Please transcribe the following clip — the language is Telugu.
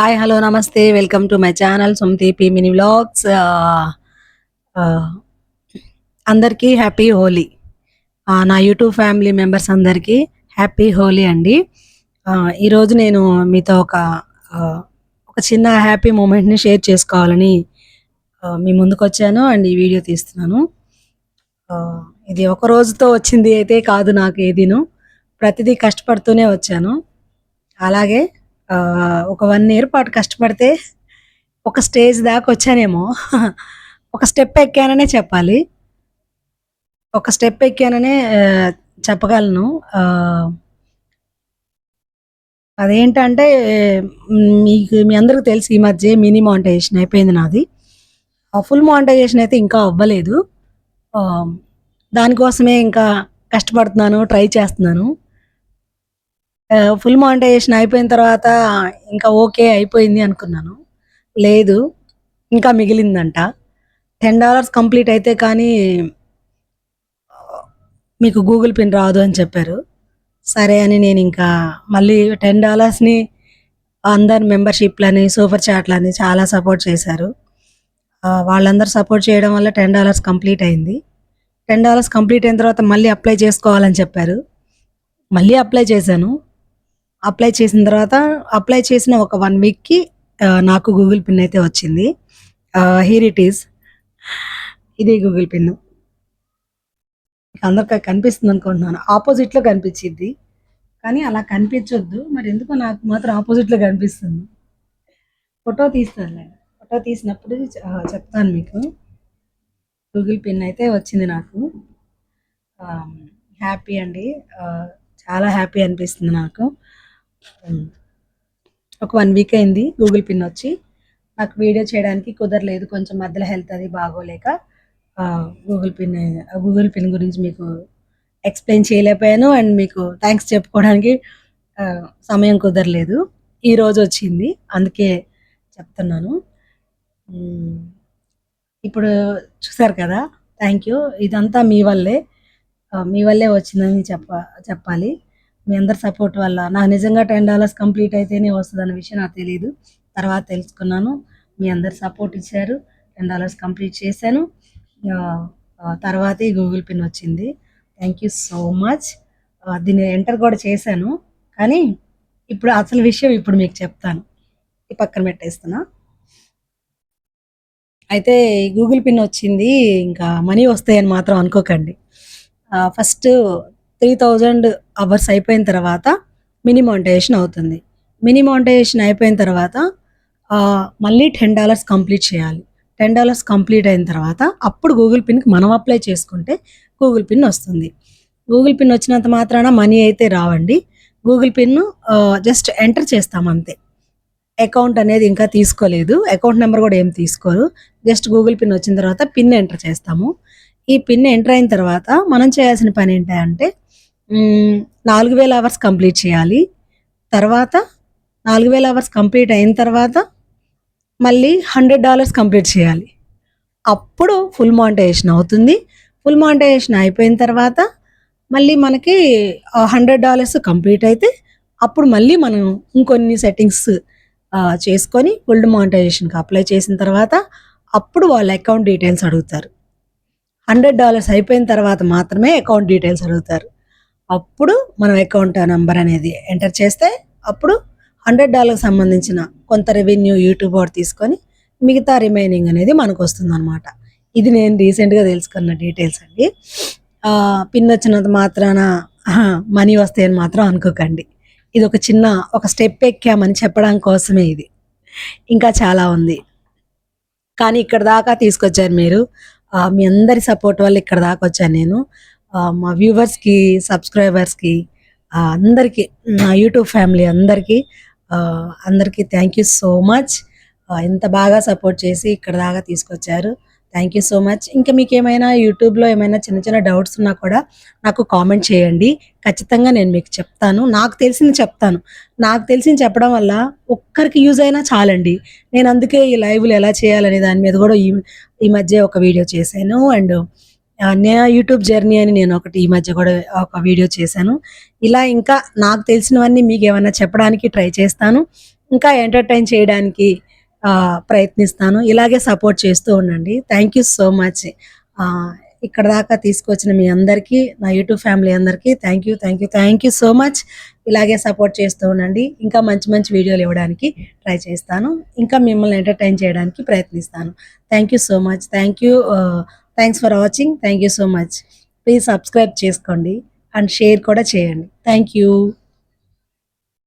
హాయ్ హలో నమస్తే. వెల్కమ్ టు మై ఛానల్ సుమతీపి మినీ వ్లాగ్స్ అందరికీ హ్యాపీ హోలీ. Uh, నా యూట్యూబ్ ఫ్యామిలీ మెంబర్స్ అందరికీ హ్యాపీ హోలీ అండి. Uh, ఈరోజు నేను మీతో ఒక uh, ఒక చిన్న హ్యాపీ మూమెంట్ని షేర్ చేసుకోవాలని మీ ముందుకు వచ్చాను అండ్ ఈ వీడియో తీస్తున్నాను. ఇది ఒక రోజుతో వచ్చింది అయితే కాదు నాకు ఏదీను ప్రతిదీ కష్టపడుతూనే వచ్చాను. అలాగే ఒక వన్ ఇయర్ పాటు కష్టపడితే ఒక స్టేజ్ దాకా వచ్చానేమో. ఒక స్టెప్ ఎక్కాననే చెప్పాలి. ఒక స్టెప్ ఎక్కాననే చెప్పగలను. అదేంటంటే మీకు మీ అందరికి తెలుసు ఈ మధ్య మినీ మానిటైజేషన్ అయిపోయింది నాది. ఫుల్ మానిటైజేషన్ అయితే ఇంకా అవ్వలేదు. దానికోసమే ఇంకా కష్టపడుతున్నాను ట్రై చేస్తున్నాను. ఫుల్ మానిటైజేషన్ అయిపోయిన తర్వాత ఇంకా ఓకే అయిపోయింది అనుకున్నాను. లేదు ఇంకా మిగిలిందంట. టెన్ డాలర్స్ కంప్లీట్ అయితే కానీ మీకు గూగుల్ పిన్ రాదు అని చెప్పారు. సరే అని నేను ఇంకా మళ్ళీ టెన్ డాలర్స్ని అందరు మెంబర్షిప్లని సూపర్ చాట్లని చాలా సపోర్ట్ చేశారు. వాళ్ళందరూ సపోర్ట్ చేయడం వల్ల టెన్ డాలర్స్ కంప్లీట్ అయింది. టెన్ డాలర్స్ కంప్లీట్ అయిన తర్వాత మళ్ళీ అప్లై చేసుకోవాలని చెప్పారు. మళ్ళీ అప్లై చేశాను. అప్లై చేసిన తర్వాత అప్లై చేసిన ఒక వన్ వీక్కి నాకు గూగుల్ పిన్ అయితే వచ్చింది. హీర్ ఇట్ ఈస్ ఇది గూగుల్ పిన్. అందరికి కనిపిస్తుంది అనుకుంటున్నాను. ఆపోజిట్లో కనిపించింది కానీ అలా కనిపించొద్దు. మరి ఎందుకో నాకు మాత్రం ఆపోజిట్లో కనిపిస్తుంది. ఫోటో తీస్తాను ఫోటో తీసినప్పుడు చెప్తాను మీకు. గూగుల్ పిన్ అయితే వచ్చింది నాకు. హ్యాపీ అండి. చాలా హ్యాపీ అనిపిస్తుంది నాకు. Hmm. ఒక వన్ వీక్ అయింది గూగుల్ పిన్ వచ్చి. నాకు వీడియో చేయడానికి కుదరలేదు. కొంచెం మధ్యలో హెల్త్ అది బాగోలేక గూగుల్ పిన్ గూగుల్ పిన్ గురించి మీకు ఎక్స్ప్లెయిన్ చేయలేకపోయాను. అండ్ మీకు థ్యాంక్స్ చెప్పుకోవడానికి సమయం కుదరలేదు. ఈ రోజు వచ్చింది. అందుకే చెప్తున్నాను. Hmm. ఇప్పుడు చూసారు కదా? థ్యాంక్ యూ ఇదంతా మీ వల్లే మీ వల్లే వచ్చిందని చెప్ప చెప్పాలి. మీ అందరి సపోర్ట్ వల్ల. నాకు నిజంగా టెన్ డాలర్స్ కంప్లీట్ అయితేనే వస్తుంది అన్న విషయం నాకు తెలియదు తర్వాత తెలుసుకున్నాను. మీ అందరు సపోర్ట్ ఇచ్చారు. టెన్ డాలర్స్ కంప్లీట్ చేశాను. తర్వాతే గూగుల్ పిన్ వచ్చింది. Thank you so much. దీన్ని ఎంటర్ కూడా చేశాను. కానీ ఇప్పుడు అసలు విషయం ఇప్పుడు మీకు చెప్తాను. ఈ పక్కన పెట్టేస్తున్నా. అయితే గూగుల్ పిన్ వచ్చింది. ఇంకా మనీ వస్తాయని మాత్రం అనుకోకండి. ఫస్ట్ త్రీ థౌజండ్ అవర్స్ అయిపోయిన తర్వాత మినీ మానిటైజేషన్ అవుతుంది. మినీ మానిటైజేషన్ అయిపోయిన తర్వాత మళ్ళీ టెన్ డాలర్స్ కంప్లీట్ చేయాలి. టెన్ డాలర్స్ కంప్లీట్ అయిన తర్వాత అప్పుడు గూగుల్ పిన్కి మనం అప్లై చేసుకుంటే గూగుల్ పిన్ వస్తుంది. గూగుల్ పిన్ వచ్చినంత మాత్రాన మనీ అయితే రావండి. గూగుల్ పిన్ జస్ట్ ఎంటర్ చేస్తాం అంతే. అకౌంట్ అనేది ఇంకా తీసుకోలేదు. అకౌంట్ నెంబర్ కూడా ఏం తీసుకోరు. జస్ట్ గూగుల్ పిన్ వచ్చిన తర్వాత పిన్ ఎంటర్ చేస్తాము. ఈ పిన్ ఎంటర్ అయిన తర్వాత మనం చేయాల్సిన పని ఏంటంటే నాలుగు వేల అవర్స్ కంప్లీట్ చేయాలి. తర్వాత నాలుగు వేల అవర్స్ కంప్లీట్ అయిన తర్వాత మళ్ళీ హండ్రెడ్ డాలర్స్ కంప్లీట్ చేయాలి. అప్పుడు ఫుల్ మానిటైజేషన్ అవుతుంది. ఫుల్ మాంటైజేషన్ అయిపోయిన తర్వాత మళ్ళీ మనకి హండ్రెడ్ డాలర్స్ కంప్లీట్ అయితే అప్పుడు మళ్ళీ మనం ఇంకొన్ని సెట్టింగ్స్ చేసుకొని ఫుల్ మానిటైజేషన్కి అప్లై చేసిన తర్వాత అప్పుడు వాళ్ళ అకౌంట్ డీటెయిల్స్ అడుగుతారు. హండ్రెడ్ డాలర్స్ అయిపోయిన తర్వాత మాత్రమే అకౌంట్ డీటెయిల్స్ అడుగుతారు. అప్పుడు మనం అకౌంట్ నెంబర్ అనేది ఎంటర్ చేస్తే అప్పుడు హండ్రెడ్ డాలర్కి సంబంధించిన కొంత రెవెన్యూ యూట్యూబ్ వాడు తీసుకొని మిగతా రిమైనింగ్ అనేది మనకు వస్తుంది అనమాట ఇది నేను రీసెంట్గా తెలుసుకున్న డీటెయిల్స్ అండి. పిన్ వచ్చినంత మాత్రాన మనీ వస్తాయని మాత్రం అనుకోకండి. ఇది ఒక చిన్న ఒక స్టెప్ ఎక్కామని చెప్పడం కోసమే ఇది. ఇంకా చాలా ఉంది. కానీ ఇక్కడ దాకా తీసుకొచ్చారు మీరు. మీ అందరి సపోర్ట్ వల్ల ఇక్కడ దాకా వచ్చాను నేను. మా వ్యూవర్స్కి సబ్స్క్రైబర్స్కి అందరికీ నా యూట్యూబ్ ఫ్యామిలీ అందరికీ అందరికీ థ్యాంక్ యూ సో మచ్ ఇంత బాగా సపోర్ట్ చేసి ఇక్కడ దాకా తీసుకొచ్చారు. థ్యాంక్ యూ సో మచ్ ఇంకా మీకు ఏమైనా యూట్యూబ్లో ఏమైనా చిన్న చిన్న డౌట్స్ ఉన్నా కూడా నాకు కామెంట్ చేయండి. ఖచ్చితంగా నేను మీకు చెప్తాను. నాకు తెలిసింది చెప్తాను. నాకు తెలిసింది చెప్పడం వల్ల ఒక్కరికి యూజ్ అయినా చాలండి. నేను అందుకే ఈ లైవ్లు ఎలా చేయాలనే దాని మీద కూడా ఈ ఈ మధ్య ఒక వీడియో చేశాను. అండ్ నా యూట్యూబ్ జర్నీ అని నేను ఒకటి ఈ మధ్య కూడా ఒక వీడియో చేశాను. ఇలా ఇంకా నాకు తెలిసినవన్నీ మీకు ఏమైనా చెప్పడానికి ట్రై చేస్తాను. ఇంకా ఎంటర్టైన్ చేయడానికి ప్రయత్నిస్తాను. ఇలాగే సపోర్ట్ చేస్తూ ఉండండి. Thank you so much. ఇక్కడ దాకా తీసుకొచ్చిన మీ అందరికీ నా యూట్యూబ్ ఫ్యామిలీ అందరికీ thank you thank you thank you so much. ఇలాగే సపోర్ట్ చేస్తూ ఉండండి. ఇంకా మంచి మంచి వీడియోలు ఇవ్వడానికి ట్రై చేస్తాను. ఇంకా మిమ్మల్ని ఎంటర్టైన్ చేయడానికి ప్రయత్నిస్తాను. Thank you so much. Thank you thanks for watching thank you so much please subscribe చేసుకోండి. అండ్ షేర్ కూడా చేయండి. Thank you